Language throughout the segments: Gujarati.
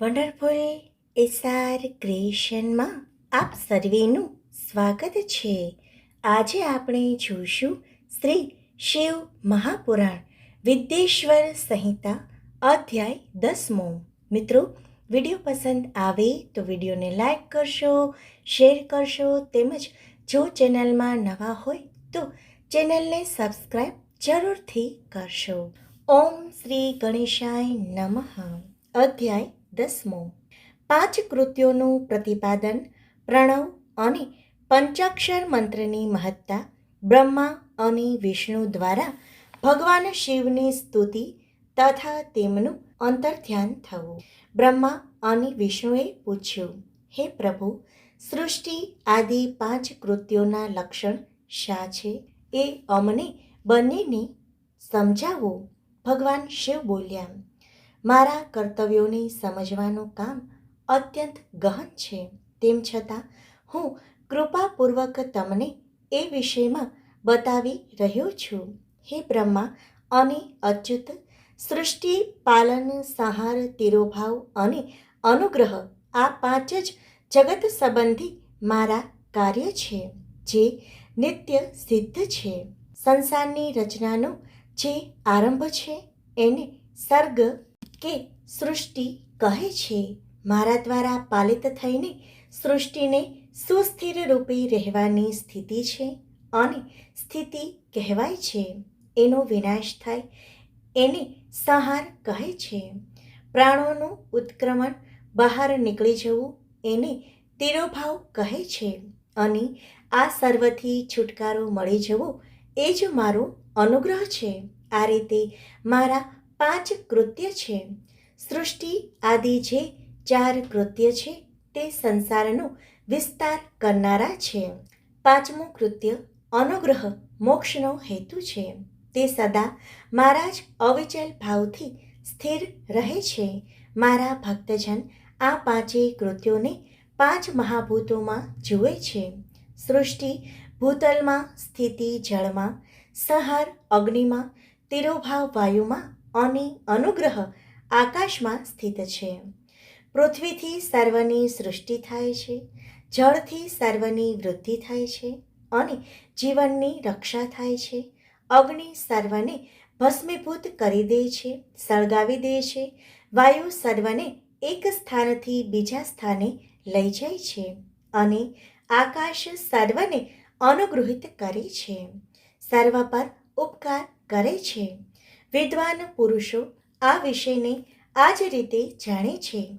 વન્ડરફુલ એસઆર ક્રિએશનમાં આપ સર્વેનું સ્વાગત છે. આજે આપણે જોઈશું શ્રી શિવ મહાપુરાણ વિદ્યેશ્વર સંહિતા અધ્યાય દસમો. મિત્રો, વીડિયો પસંદ આવે તો વિડીયોને લાઈક કરશો, શેર કરશો તેમજ જો ચેનલમાં નવા હોય તો ચેનલને સબસ્ક્રાઈબ જરૂરથી કરશો. ઓમ શ્રી ગણેશાય નમઃ. અધ્યાય દસમો. પાંચ કૃત્યોનું પ્રતિપાદન, પ્રણવ અને પંચાક્ષર મંત્રની મહત્તા, બ્રહ્મા અને વિષ્ણુ દ્વારા ભગવાન શિવની સ્તુતિ તથા તેમનું અંતર્ધ્યાન થવું. બ્રહ્મા અને વિષ્ણુએ પૂછ્યું, હે પ્રભુ, સૃષ્ટિ આદિ પાંચ કૃત્યોના લક્ષણ શા છે? એ અમને બંનેને સમજાવો. ભગવાન શિવ બોલ્યા મારા કર્તવ્યોને સમજવાનું કામ અત્યંત ગહન છે. તેમ છતાં, હું કૃપાપૂર્વક તમને એ વિષયમાં બતાવી રહ્યો છું. હે બ્રહ્મા, અને અચ્યુત, સૃષ્ટિ, પાલન, સહાર, તિરોભાવ અને અનુગ્રહ આ પાંચ જ જગત સંબંધી મારા કાર્ય છે, જે નિત્ય સિદ્ધ છે. સંસારની રચનાનો જે આરંભ છે, એને સર્ગ કે સૃષ્ટિ કહે છે? મારા દ્વારા પાલિત થઈને સૃષ્ટિને સુસ્થિર રૂપે રહેવાની સ્થિતિ છે અને સ્થિતિ કહેવાય છે. એનો વિનાશ થાય, એને સંહાર કહે છે. પ્રાણોનું ઉત્ક્રમણ બહાર નીકળી જવું એને તિરોભાવ કહે છે અને આ સર્વથી છુટકારો મળી જવો એ જ મારો અનુગ્રહ છે. આ રીતે મારા પાંચ કૃત્ય છે. સૃષ્ટિ આદિ જે ચાર કૃત્ય છે, તે સંસારનો વિસ્તાર કરનારા છે. પાંચમું કૃત્ય, અનુગ્રહ મોક્ષનો હેતુ છે. તે સદા મારા જ અવિચલ ભાવથી સ્થિર રહે છે. મારા ભક્તજન આ પાંચેય કૃત્યોને પાંચ મહાભૂતોમાં જુએ છે. સૃષ્ટિ ભૂતલમાં સ્થિતિ જળમાં, સહાર અગ્નિમાં, તિરોભાવ વાયુમાં અને અનુગ્રહ આકાશમાં સ્થિત છે. પૃથ્વીથી સર્વની સૃષ્ટિ થાય છે, જળથી સર્વની વૃદ્ધિ થાય છે અને જીવનની રક્ષા થાય છે. અગ્નિ સર્વને ભસ્મીભૂત કરી દે છે, સળગાવી દે છે. વાયુ સર્વને એક સ્થાનથી બીજા સ્થાને લઈ જાય છે અને આકાશ સર્વને અનુગૃહિત કરે છે. સર્વ પર ઉપકાર કરે છે. વિદ્વાન પુરુષો આ વિષયને આ જ રીતે જાણે છે.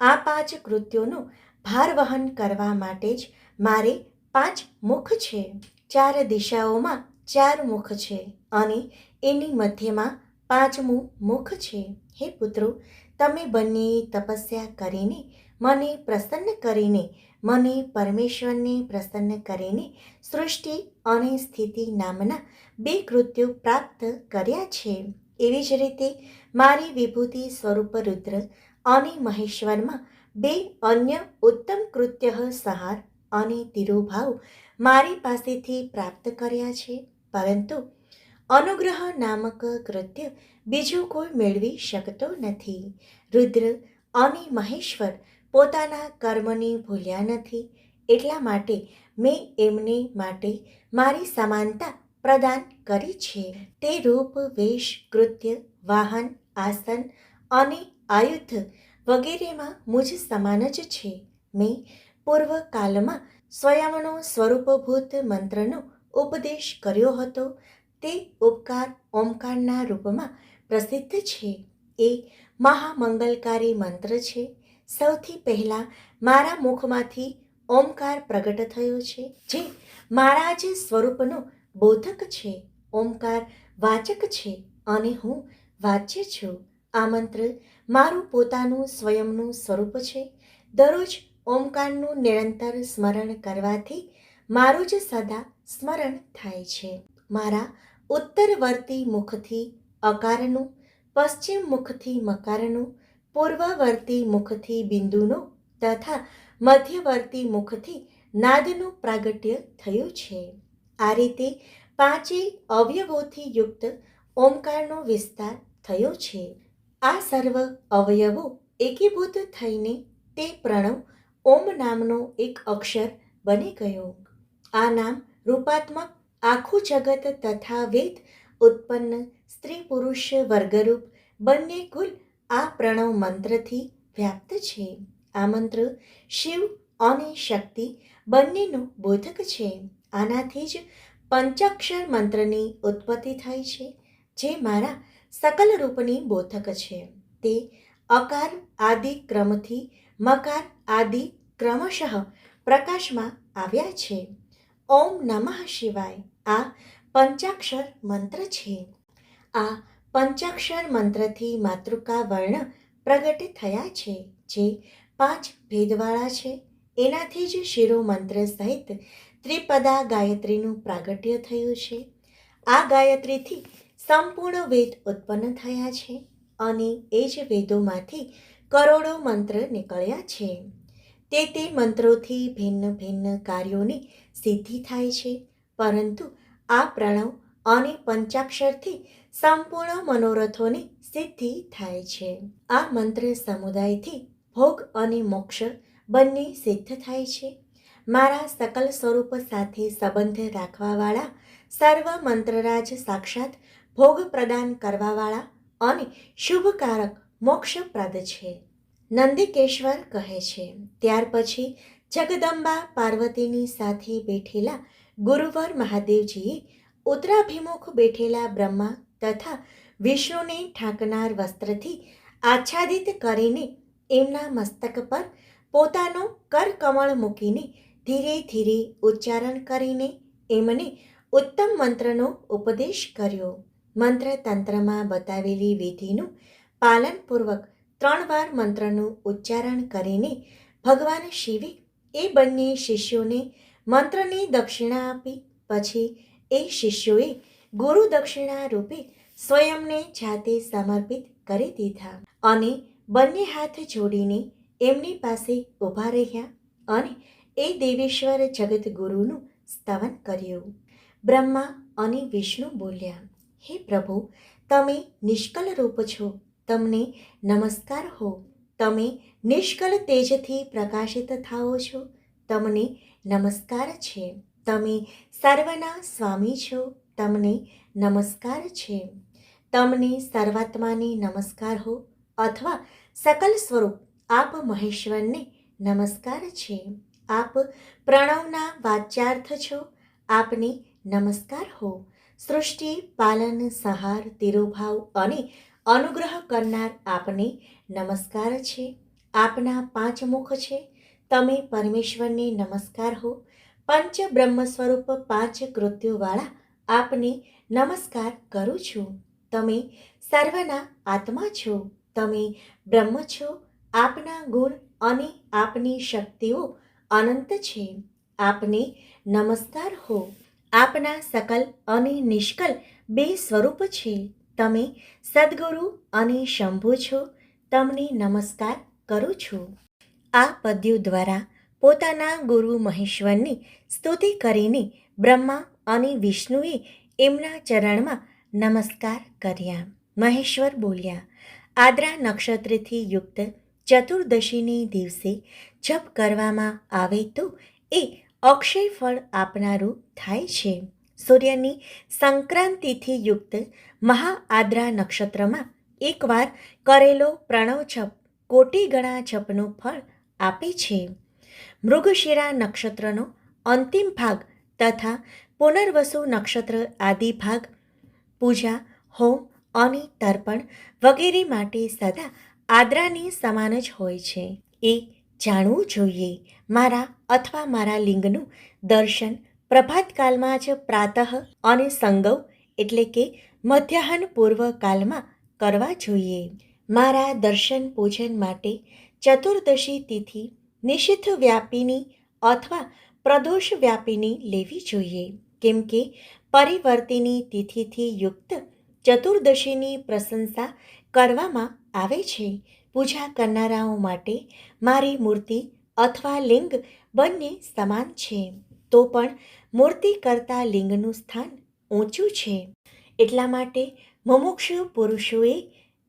આ પાંચ કૃત્યોનું ભાર વહન કરવા માટે જ મારે પાંચ મુખ છે. ચાર દિશાઓમાં ચાર મુખ છે અને એની મધ્યમાં પાંચમું મુખ છે. હે પુત્રો, તમે બંને તપસ્યા કરીને મને પ્રસન્ન કરીને, મને પરમેશ્વરને પ્રસન્ન કરીને સૃષ્ટિ અને સ્થિતિ નામના બે કૃત્યો પ્રાપ્ત કર્યા છે. એવી જ રીતે મારી વિભૂતિ સ્વરૂપ રુદ્ર અને મહેશ્વરમાં બે અન્ય ઉત્તમ કૃત્ય સહાર અને તિરુભાવ મારી પાસેથી પ્રાપ્ત કર્યા છે. પરંતુ અનુગ્રહ નામક કૃત્ય બીજું કોઈ મેળવી શકતો નથી. રુદ્ર અને મહેશ્વર પોતાના કર્મને ભૂલ્યા નથી. એટલા માટે મેં એમને માટે મારી સમાનતા પ્રદાન કરી છે. તે રૂપ, વેશ, કૃત્ય, વાહન, આસન અને આયુધ વગેરેમાં મુજ સમાન જ છે. મેં પૂર્વકાલમાં સ્વયંનો સ્વરૂપભૂત મંત્રનો ઉપદેશ કર્યો હતો. તે ઉપકાર ઓમકારના રૂપમાં પ્રસિદ્ધ છે. એ મહામંગલકારી મંત્ર છે. સૌથી પહેલાં મારા મુખમાંથી ઓમકાર પ્રગટ થયો છે, જે મારા જે સ્વરૂપનો બોધક છે, ઓમકાર વાચક છે અને હું વાચ્ય છું. આ મંત્ર મારું પોતાનું સ્વયંનું સ્વરૂપ છે. દરરોજ ઓમકારનું નિરંતર સ્મરણ કરવાથી મારું જ સદા સ્મરણ થાય છે. મારા ઉત્તરવર્તી મુખથી અકારનું, પશ્ચિમ મુખથી મકારનું પૂર્વવર્તી મુખથી બિંદુનું તથા મધ્યવર્તી મુખથી નાદનું પ્રાગટ્ય થયું છે. આ રીતે પાંચેય અવયવોથી યુક્ત ઓમકારનો વિસ્તાર થયો છે. આ સર્વ અવયવો એકીભૂત થઈને તે પ્રણવ ઓમ નામનો એક અક્ષર બની ગયો. આ નામ રૂપાત્મક આખું જગત તથા વેદ ઉત્પન્ન સ્ત્રી પુરુષ વર્ગરૂપ બંને કુલ આ પ્રણવ મંત્રથી વ્યાપ્ત છે. આ મંત્ર શિવ અને શક્તિ બંનેનો બોધક છે. આનાથી જ પંચાક્ષર મંત્રની ઉત્પત્તિ થઈ છે, જે મારા સકલ રૂપની બોધક છે. તે અકાર આદિ ક્રમથી મકાર આદિ ક્રમશઃ પ્રકાશમાં આવ્યા છે. ઓમ નમઃ શિવાય આ પંચાક્ષર મંત્ર છે. આ પંચાક્ષર મંત્રથી માતૃકા વર્ણ પ્રગટ થયા છે, જે પાંચ ભેદવાળા છે. એનાથી જ શિરો મંત્ર સહિત ત્રિપદા ગાયત્રીનું પ્રાગટ્ય થયું છે. આ ગાયત્રીથી સંપૂર્ણ વેદ ઉત્પન્ન થયા છે અને એ જ વેદોમાંથી કરોડો મંત્ર નીકળ્યા છે. તે તે મંત્રોથી ભિન્ન ભિન્ન કાર્યોની સિદ્ધિ થાય છે, પરંતુ આ પ્રણવ અને પંચાક્ષરથી સંપૂર્ણ મનોરથોની સિદ્ધિ થાય છે. આ મંત્ર સમુદાયથી ભોગ અને મોક્ષ બંને સિદ્ધ થાય છે. મારા સકલ સ્વરૂપ સાથે સંબંધ રાખવાવાળા સર્વ મંત્રરાજ સાક્ષાત ભોગ પ્રદાન કરવાવાળા અને શુભકારક મોક્ષપ્રદ છે. નંદિકેશ્વર કહે છે, ત્યાર પછી જગદંબા પાર્વતીની સાથે બેઠેલા ગુરુવર મહાદેવજીએ ઉત્તરાભિમુખ બેઠેલા બ્રહ્મા તથા વિષ્ણુને ઢાંકનાર વસ્ત્રથી આચ્છાદિત કરીને એમના મસ્તક પર પોતાનો કરકમળ મૂકીને ધીરે ધીરે ઉચ્ચારણ કરીને એમને ઉત્તમ મંત્રનો ઉપદેશ કર્યો. મંત્ર તંત્રમાં બતાવેલી વિધિનું પાલનપૂર્વક ત્રણ વાર મંત્રનું ઉચ્ચારણ કરીને ભગવાન શિવે એ બંને શિષ્યોને મંત્રની દક્ષિણા આપી, પછી એ શિષ્યોએ ગુરુ દક્ષિણા રૂપે સ્વયંને જાતે સમર્પિત કરી દીધા અને બંને હાથ જોડીને એમની પાસે ઊભા રહ્યા અને એ દેવેશ્વર જગતગુરુનું સ્તવન કર્યું. બ્રહ્મા અને વિષ્ણુ બોલ્યા, હે પ્રભુ, તમે નિષ્કલ રૂપ છો. તમને નમસ્કાર હો. તમે નિષ્કલ તેજથી પ્રકાશિત થાઓ છો. તમને નમસ્કાર છે. તમે સર્વના સ્વામી છો, તમને નમસ્કાર છે. તમને સર્વાત્માને નમસ્કાર હો, અથવા સકલ સ્વરૂપ આપ મહેશ્વરને નમસ્કાર છે. આપ પ્રણવના વાચ્યાર્થ છો, આપને નમસ્કાર હો. સૃષ્ટિ, પાલન, સહાર, તિરુભાવ અને અનુગ્રહ કરનાર આપને નમસ્કાર છે. આપના પાંચ મુખ છે. તમે પરમેશ્વરને નમસ્કાર હો પંચ બ્રહ્મ સ્વરૂપ પાંચ કૃત્યોવાળા આપને નમસ્કાર કરું છું. તમે સર્વના આત્મા છો. તમે બ્રહ્મ છો. આપના ગુણ અને આપની શક્તિઓ અનંત છે. આપને નમસ્કાર હો. આપના સકલ અને નિષ્કલ બે સ્વરૂપ છે. તમે સદગુરુ અને શંભુ છો. તમને નમસ્કાર કરું છું. આ પદ્યો દ્વારા પોતાના ગુરુ મહેશ્વરની સ્તુતિ કરીને બ્રહ્મા અને વિષ્ણુએ એમના ચરણમાં નમસ્કાર કર્યા. મહેશ્વર બોલ્યા, આદ્રા નક્ષત્રથી યુક્ત ચતુર્દશીને દિવસે જપ કરવામાં આવે તો એ અક્ષય ફળ આપનારું થાય છે. સૂર્યની સંક્રાંતિથી યુક્ત મહાઆદ્રા નક્ષત્રમાં એકવાર કરેલો પ્રણવ છપ કોટી ગણા છપનું ફળ આપે છે. મૃગશિરા નક્ષત્રનો અંતિમ ભાગ તથા પુનર્વસુ નક્ષત્ર આદિ ભાગ, પૂજા, હોમ અને તર્પણ વગેરે માટે સદા આદરાની સમાન જ હોય છે. એ જાણવું જોઈએ. મારા અથવા મારા લિંગનું દર્શન પ્રભાતકાલમાં જ પ્રાતઃ અને સંગવ એટલે કે મધ્યાહન પૂર્વ કાલમાં કરવા જોઈએ. મારા દર્શન પૂજન માટે ચતુર્દશી તિથિ નિષિદ્ધ વ્યાપીની અથવા પ્રદોષ વ્યાપીની લેવી જોઈએ. કેમ કે પરિવર્તિની તિથિથી યુક્ત ચતુર્દશીની પ્રશંસા કરવામાં આવે છે. પૂજા કરનારાઓ માટે મારી મૂર્તિ અથવા લિંગ બંને સમાન છે. તો પણ મૂર્તિ કરતાં લિંગનું સ્થાન ઊંચું છે. એટલા માટે મુમુક્ષુ પુરુષોએ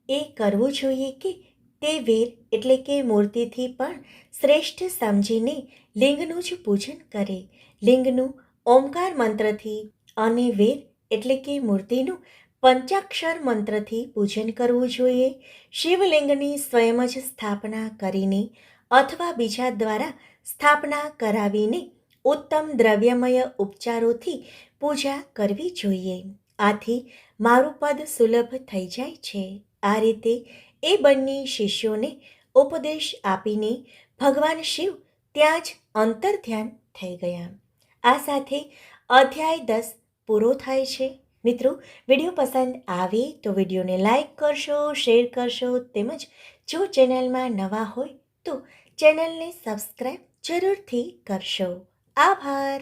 એ કરવું જોઈએ કે તે વેર એટલે કે મૂર્તિથી પણ શ્રેષ્ઠ સમજીને લિંગનું જ પૂજન કરે. લિંગનું ઓમકાર મંત્રથી અને વેર એટલે કે મૂર્તિનું પંચાક્ષર મંત્રથી પૂજન કરવું જોઈએ. શિવલિંગની સ્વયં જ સ્થાપના કરીને અથવા બીજા દ્વારા સ્થાપના કરાવીને ઉત્તમ દ્રવ્યમય ઉપચારોથી પૂજા કરવી જોઈએ. આથી મારું પદ સુલભ થઈ જાય છે. આ રીતે એ બંને શિષ્યોને ઉપદેશ આપીને ભગવાન શિવ ત્યાં જ અંતર ધ્યાન થઈ ગયા. આ સાથે અધ્યાય દસ પૂરો થાય છે. મિત્રો, વીડિયો પસંદ આવે તો વિડીયોને લાઇક કરશો, શેર કરશો તેમજ જો ચેનલમાં નવા હોય તો ચેનલને સબસ્ક્રાઈબ જરૂરથી કરશો. આભાર.